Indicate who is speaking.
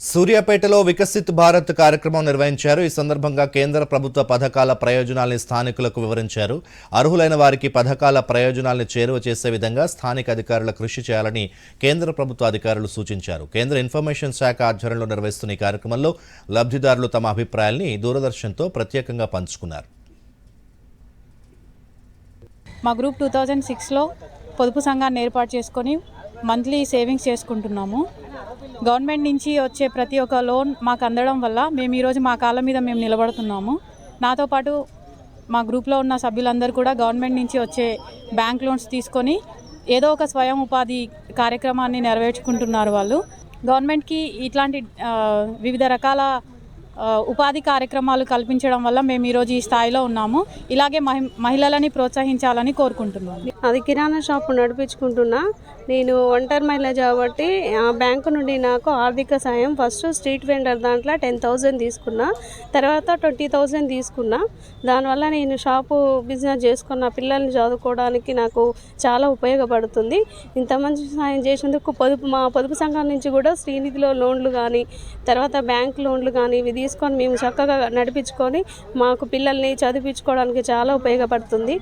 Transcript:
Speaker 1: సూర్యాపేటలో వికసిత్ భారత్ కార్యక్రమం నిర్వహించారు. ఈ సందర్భంగా కేంద్ర ప్రభుత్వ పథకాల ప్రయోజనాల్ని స్థానికులకు వివరించారు. అర్హులైన వారికి పథకాల ప్రయోజనాల్ని చేరువ చేసే విధంగా స్థానిక అధికారులు కృషి చేయాలని కేంద్ర ప్రభుత్వ అధికారులు సూచించారు. కేంద్ర ఇన్ఫర్మేషన్ శాఖ ఆధ్వర్యంలో నిర్వహిస్తున్న ఈ కార్యక్రమంలో లబ్ధిదారులు తమ అభిప్రాయాల్ని దూరదర్శన్తో ప్రత్యేకంగా పంచుకున్నారు.
Speaker 2: మా గ్రూప్ టూ థౌజండ్ సిక్స్లో పొదుపు సంఘాన్ని ఏర్పాటు చేసుకొని మంత్లీ సేవింగ్స్ చేసుకుంటున్నాము. గవర్నమెంట్ నుంచి వచ్చే ప్రతి ఒక్క లోన్ మాకు అందడం వల్ల మేము ఈరోజు మా కాళ్ళ మీద మేము నిలబడుతున్నాము. నాతో పాటు మా గ్రూప్లో ఉన్న సభ్యులందరూ కూడా గవర్నమెంట్ నుంచి వచ్చే బ్యాంక్ లోన్స్ తీసుకొని ఏదో ఒక స్వయం ఉపాధి కార్యక్రమాన్ని నెరవేర్చుకుంటున్నారు వాళ్ళు. గవర్నమెంట్కి ఇట్లాంటి వివిధ రకాల ఉపాధి కార్యక్రమాలు కల్పించడం వల్ల మేము ఈరోజు ఈ స్థాయిలో ఉన్నాము. ఇలాగే మహి మహిళలని ప్రోత్సహించాలని కోరుకుంటున్నాను
Speaker 3: అది కిరాణా షాప్ నడిపించుకుంటున్నా. నేను ఒంటరి మహిళ కాబట్టి ఆ బ్యాంకు నుండి నాకు ఆర్థిక సాయం. ఫస్ట్ స్ట్రీట్ వెండర్ దాంట్లో టెన్ థౌజండ్ తీసుకున్నా. తర్వాత ట్వంటీ థౌజండ్ తీసుకున్నా. దానివల్ల నేను షాపు బిజినెస్ చేసుకున్న పిల్లల్ని చదువుకోవడానికి నాకు చాలా ఉపయోగపడుతుంది. ఇంత మంచి సాయం చేసేందుకు పొదుపు మా పొదుపు సంఘం నుంచి కూడా శ్రీనిధిలో లోన్లు కానీ తర్వాత బ్యాంక్ లోన్లు కానీ విధి తీసుకొని మేము చక్కగా నడిపించుకొని మాకు పిల్లల్ని చదివించుకోవడానికి చాలా ఉపయోగపడుతుంది.